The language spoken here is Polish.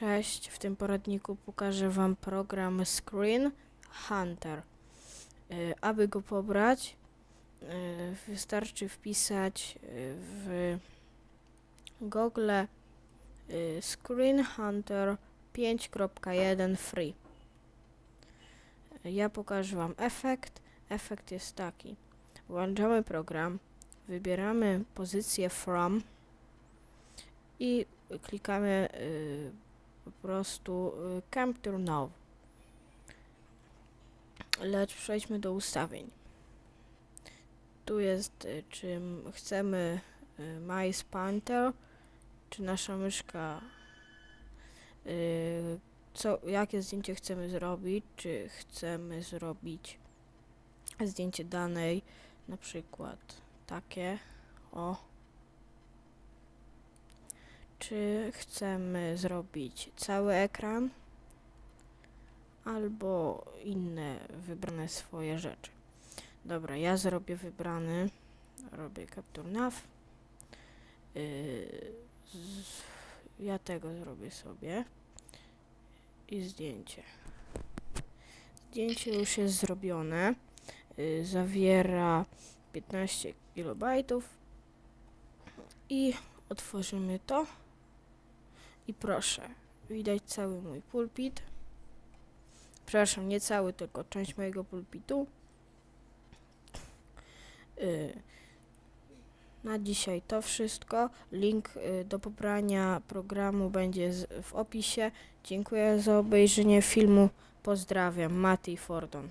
Cześć, w tym poradniku pokażę Wam program Screen Hunter. Y, Aby go pobrać, y, wystarczy wpisać y, w Google Screen Hunter 5.1 free. Ja pokażę Wam efekt. Efekt jest taki. Włączamy program, wybieramy pozycję From i klikamy y, po prostu y, Capture Now. Lecz przejdźmy do ustawień. Tu jest, y, czy chcemy y, Mice Pointer, czy nasza myszka, co, jakie zdjęcie chcemy zrobić, czy chcemy zrobić zdjęcie danej, na przykład takie, o, czy chcemy zrobić cały ekran albo inne wybrane swoje rzeczy. Dobra, ja zrobię wybrany, robię Capture Nav. Yy, z, ja tego zrobię sobie i zdjęcie. Zdjęcie już jest zrobione. Yy, zawiera 15 KB i otworzymy to. I proszę, widać cały mój pulpit. Przepraszam, nie cały, tylko część mojego pulpitu. Y, Na dzisiaj to wszystko. Link y, do pobrania programu będzie w opisie. Dziękuję za obejrzenie filmu. Pozdrawiam, Mati Fordon.